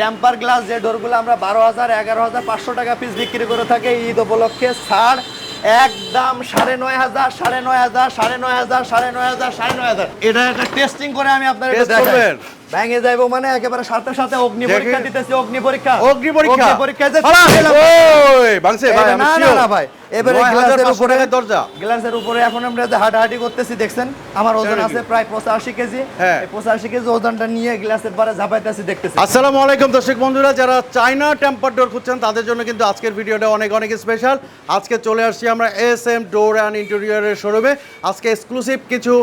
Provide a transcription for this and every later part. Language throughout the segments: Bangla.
টেম্পার গ্লাস যে ডোরগুলো আমরা বারো হাজার এগারো হাজার পাঁচশো টাকা পিস বিক্রি করে থাকি ঈদ উপলক্ষে। ছাড় একদম সাড়ে নয় হাজার সাড়ে নয় হাজার সাড়ে নয় হাজার সাড়ে নয় হাজার সাড়ে নয় হাজার। এটা একটা টেস্টিং করে আমি আপনার ভেঙে যাইবো মানে একেবারে সাথে সাথে অগ্নি পরীক্ষা দিতেছি অগ্নি পরীক্ষা। অগ্নি পরীক্ষা। অগ্নি পরীক্ষা যে। ওই, ভাঙছে ভাই, না, না, না ভাই। এবারে গ্লাসের উপরে- দরজা। গ্লাসের উপরে এখন আমরা যে হাঁটাহাঁটি করতেছি দেখছেন? আমার ওজন আছে প্রায় পঁচাশি কেজি। হ্যাঁ। এই পঁচাশি কেজি ওজনটা নিয়ে গ্লাসের পরে ঝাপাইতেছি দেখতেছি। আসসালামু আলাইকুম দর্শক বন্ধুরা যারা চাইনা টেম্পার ডোর খুঁজছেন তাদের জন্য কিন্তু আজকের ভিডিওটা অনেক অনেক স্পেশাল আজকে চলে আসছি আমরা এস এম ডোর অ্যান্ড ইন্টেরিয়রের শোরুমে আজকে এক্সক্লুসিভ কিছু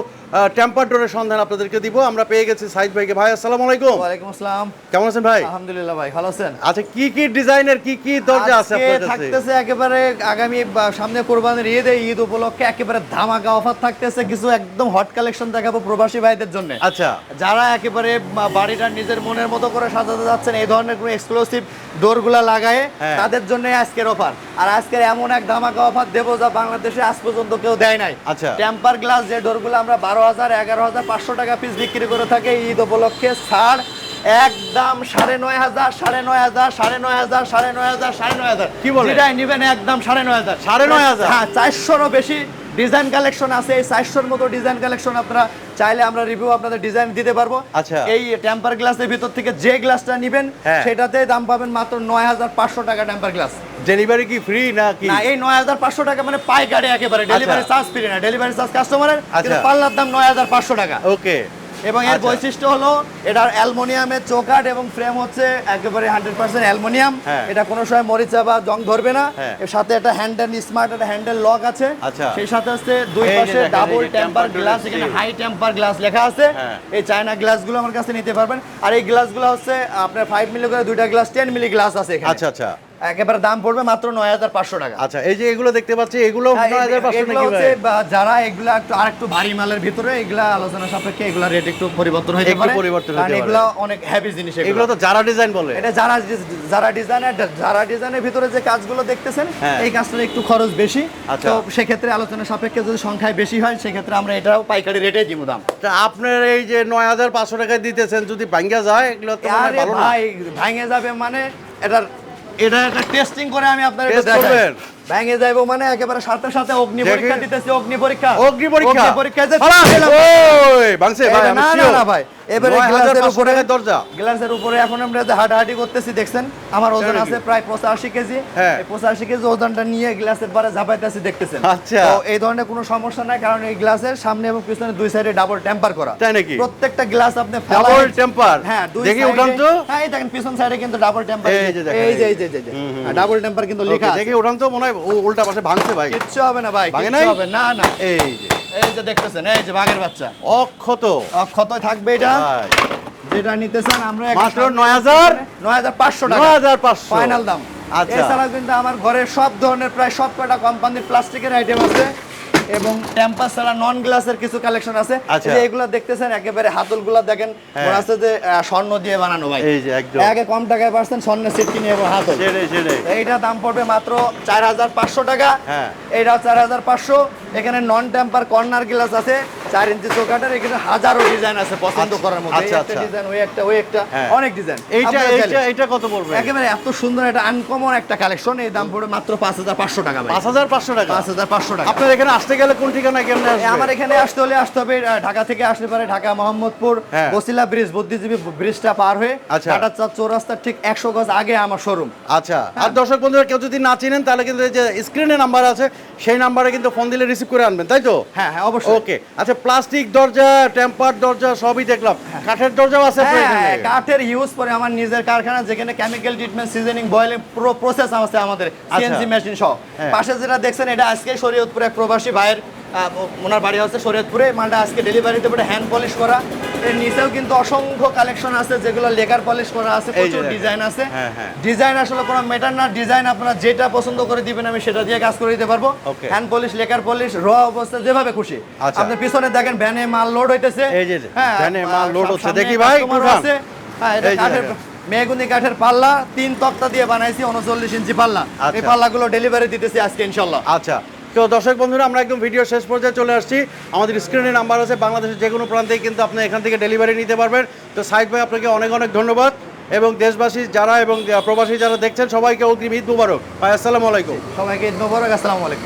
টেম্পার ডোরের সন্ধান আপনাদেরকে দিব। আমরা পেয়ে গেছি সাইদ ভাইকে। ভাই আসসালামু আলাইকুম। ওয়ালাইকুম আসসালাম। কেমন আছেন ভাই? আলহামদুলিল্লাহ ভাই ভালো আছেন? আচ্ছা কি কি ডিজাইনের কি কি দরজা আছে আপনার কাছে? থাকতেছে একেবারে আগামী সামনে কোরবানির ঈদ ঈদ উপলক্ষে একেবারে ধামাকা অফার থাকতেছে। কিছু একদম হট কালেকশন দেখাবো প্রবাসী ভাইদের জন্য। আচ্ছা। যারা একেবারে বাড়িটা নিজের মনের মতো করে সাজাতে যাচ্ছেন এই ধরনের কোনো এক্সক্লুসিভ ডোরগুলা লাগায়। তাদের জন্য আজকের অফার আর আজকের এমন এক ধামাকা অফার দেবো যা বাংলাদেশে আজ পর্যন্ত কেউ দেয় নাই আচ্ছা। টেম্পার গ্লাস যে ডোরগুলো আমরা বারো হাজার এগারো হাজার পাঁচশো টাকা পিস বিক্রি করে থাকি ঈদ উপলক্ষে ছাড় একদম সাড়ে নয় হাজার সাড়ে নয় হাজার সাড়ে নয় হাজার সাড়ে নয় হাজার সাড়ে নয় হাজার কি বলে এটাই নিবেন একদম সাড়ে নয় হাজার সাড়ে নয় হাজার? হ্যাঁ চারশোরও বেশি ডিজাইন কালেকশন আছে এই চারশোর মতো ডিজাইন কালেকশন আপনারা চাইলে আমরা রিভিউ আপনাদের ডিজাইন দিতে পারব। আচ্ছা। এই টেম্পার গ্লাসের ভিতর থেকে যে গ্লাসটা নিবেন হ্যাঁ। সেটাতে দাম পাবেন মাত্র নয় হাজার পাঁচশো টাকা টেম্পার গ্লাস ডেলিভারি কি ফ্রি না কি? না এই নয় হাজার পাঁচশো টাকা মানে পাইকারি একেবারে। ডেলিভারি চার্জ ফ্রি না ডেলিভারি চার্জ কাস্টমারের। পাল্লার দাম নয় হাজার পাঁচশো টাকা। ওকে এবং এর আচ্ছা। বৈশিষ্ট্য হলো এটার অ্যালমোনিয়ামের চৌকাট এবং ফ্রেম হচ্ছে একেবারে হান্ড্রেড পার্সেন্ট অ্যালমোনিয়াম হ্যাঁ। এটা কোনো সময় মরিচা বা জং ধরবে না হ্যাঁ। এর সাথে একটা হ্যান্ডেল স্মার্ট একটা হ্যান্ডেল লক আছে আচ্ছা। সেই সাথে হচ্ছে দুই পাশে ডাবল টেম্পার গ্লাস এখানে হাই টেম্পার গ্লাস লেখা আছে হ্যাঁ। এই চায়না গ্লাসগুলো আমার কাছে নিতে পারবেন আর এই গ্লাসগুলো হচ্ছে আপনার ফাইভ মিলি করে দুইটা গ্লাস টেন মিলি গ্লাস আছে আচ্ছা আচ্ছা একেবারে দাম পড়বে মাত্র নয় হাজার পাঁচশো টাকা। আচ্ছা এই যে এগুলো দেখতে পাচ্ছি এগুলো হ্যাঁ, নয় হাজার পাঁচশো যারা এগুলা একটু আরেকটু ভারী মালের ভিতরে এগুলা আলোচনা সাপেক্ষে এগুলা রেট একটু পরিবর্তন একটু পারে। পরিবর্তন কারণ। এগুলা অনেক হেভি জিনিস এগুলো। তো যারা ডিজাইন বলে। এটা যারা যারা ডিজাইনের যারা ডিজাইনের ভিতরে যে কাজগুলো দেখতেছেন হ্যাঁ। এই কাজটা একটু খরচ বেশি। আচ্ছা। তো সেক্ষেত্রে আলোচনা সাপেক্ষে যদি সংখ্যায় বেশি হয় সেক্ষেত্রে আমরা এটাও পাইকারি রেটে দিব দাম। তা আপনার এই যে নয় হাজার পাঁচশো টাকায় দিতেছেন যদি ভাঙ্গা যায় এগুলো তো ভালো না। যাবে মানে এটার এটা একটা টেস্টিং করে আমি আপনার ভেঙে যাইবো মানে একেবারে সাথে সাথে অগ্নি পরীক্ষা দিতেছি অগ্নি পরীক্ষা অগ্নি পরীক্ষা অগ্নি পরীক্ষা যে। ওই, ভাঙছে ভাই, না, না, না ভাই। এবারে গ্লাসের উপরে- দরজা। গ্লাসের উপরে এখন আমরা যে হাঁটাহাঁটি করতেছি দেখছেন আমার ওজন আছে প্রায় পঁচাশি কেজি হ্যাঁ। এই পঁচাশি কেজি ওজনটা নিয়ে গ্লাসের পরে ঝাপাইতেছি দেখতেছেন আচ্ছা। তো এই ধরনের কোনো সমস্যা নাই কারণ এই গ্লাসের সামনে এবং পিছনে দুই সাইডে ডাবল টেম্পার করা তাই নাকি? প্রত্যেকটা গ্লাস আপনি ডাবল temper? হ্যাঁ দুই দেখি উঠান তো। হ্যাঁ এই দেখেন পিছন সাইডে কিন্তু ডাবল টেম্পার এই যে এই যে এই যে ডাবল টেম্পার কিন্তু লেখা আছে দেখি উঠান তো মনে হয় উল্টা পাশে ভাঙছে ভাই। কিচ্ছু হবে না ভাই ভাঙে নাই? হবে না না। এই যে। এই যে দেখতেছেন এই যে বাঘের বাচ্চা। অক্ষত। অক্ষত থাকবে এটা। যেটা নিতে চান আমরা মাত্র 9,000? নয় হাজার? পাঁচশো টাকা। 9,500 ফাইনাল দাম। আচ্ছা। এছাড়া কিন্তু আমার ঘরে সব ধরনের প্রায় সব কটা কোম্পানির প্লাস্টিকের আইটেম আছে। এবং টেম্পাস ছাড়া নন গ্লাসের কিছু কালেকশন আছে। আচ্ছা। এগুলো দেখতেছেন একেবারে হাতলগুলো দেখেন হ্যাঁ। আছে যে স্বর্ণ দিয়ে বানানো ভাই। এই যে একদম। আগে কম টাকায় পাচ্ছেন স্বর্ণের সেট কিনে এবং হাতল। এইটা দাম পড়বে মাত্র চার হাজার পাঁচশো টাকা। হ্যাঁ। এইটাও চার হাজার পাঁচশো। এখানে নন টেম্পার কর্নার গ্লাস আছে। চার ইঞ্চি চৌকাটার এখানে হাজারো ডিজাইন আছে পছন্দ আচ্ছা, করার মতো। আচ্ছা, একটা আচ্ছা। ডিজাইন ওই একটা ওই একটা হ্যাঁ। অনেক ডিজাইন এইটা এইটা কত পড়বে? একেবারে এত সুন্দর একটা আনকমন একটা কালেকশন এই দাম পড়বে মাত্র পাঁচ হাজার পাঁচশো টাকা ভাই। টাকা? পাঁচ হাজার পাঁচশো টাকা। আপনার এখানে আসতে গেলে কোন ঠিকানা কেমনে আসবে? আমার এখানে আসতে হলে আসতে হবে ঢাকা থেকে আসতে পারে ঢাকা মোহাম্মদপুর হ্যাঁ। বসিলা ব্রিজ বুদ্ধিজীবী ব্রিজটা পার হয়ে আচ্ছা। টাটা চাঁদ চৌরাস্তার ঠিক একশো গজ আগে আমার শোরুম আচ্ছা। আর দর্শক বন্ধুরা কেউ যদি না চিনেন তাহলে কিন্তু এই যে স্ক্রিনে নাম্বার আছে সেই নাম্বারে কিন্তু ফোন দিলে রিসিভ করে আনবেন তাই তো? হ্যাঁ হ্যাঁ অবশ্যই। ওকে আচ্ছা প্লাস্টিক দরজা টেম্পার দরজা সবই দেখলাম। কাঠের দরজাও আছে হ্যাঁ, কাঠের ইউজ করে আমার নিজের কারখানা যেখানে কেমিক্যাল ট্রিটমেন্ট সিজনিং বয়েলিং পুরো প্রসেস আছে আমাদের সিএনসি মেশিন সহ। হ্যাঁ। পাশে যেটা দেখছেন এটা আজকে শরীয়তপুরে এক প্রবাসী ভাইয়ের ওনার বাড়ি হচ্ছে শরীয়তপুরে। মালটা আজকে ডেলিভারিতে হ্যান্ড পলিশ করা। এর নিচেও কিন্তু অসংখ্য কালেকশন আছে যেগুলো লেকার পলিশ করা আছে প্রচুর ডিজাইন আছে। হ্যাঁ, হ্যাঁ। ডিজাইন আসলে কোনো ম্যাটার না ডিজাইন আপনারা যেটা পছন্দ করে দিবেন আমি সেটা দিয়ে কাজ করে দিতে পারব। হ্যান্ড পলিশ লেকার পলিশ র অবস্থা যেভাবে খুশি। আচ্ছা। আপনি পিছনে দেখেন ভ্যানে মাল লোড হইতেছে। এই যে, হ্যাঁ, ভ্যানে মাল সামনে হচ্ছে। দেখি ভাই, আছে। হ্যাঁ, এটা কাঠের মেগুনি কাঠের পাল্লা তিন তক্তা দিয়ে বানাইছি উনচল্লিশ ইঞ্চি পাল্লা। এই আচ্ছা। পাল্লাগুলো ডেলিভারি দিতেছি আজকে ইনশাল্লাহ। আচ্ছা। তো দর্শক বন্ধুরা, আমরা একদম ভিডিও শেষ পর্যায়ে চলে আসছি। আমাদের স্ক্রিনে নাম্বার আছে বাংলাদেশের যে কোনো প্রান্তেই কিন্তু আপনি এখান থেকে ডেলিভারি নিতে পারবেন। তো সাইদ ভাই, আপনাকে অনেক অনেক ধন্যবাদ। এবং দেশবাসী যারা এবং প্রবাসী যারা দেখছেন, সবাইকে অগ্রিম ঈদ মুবারক। আসসালামু আলাইকুম। সবাইকে ঈদ মুবারক, আসসালামু আলাইকুম।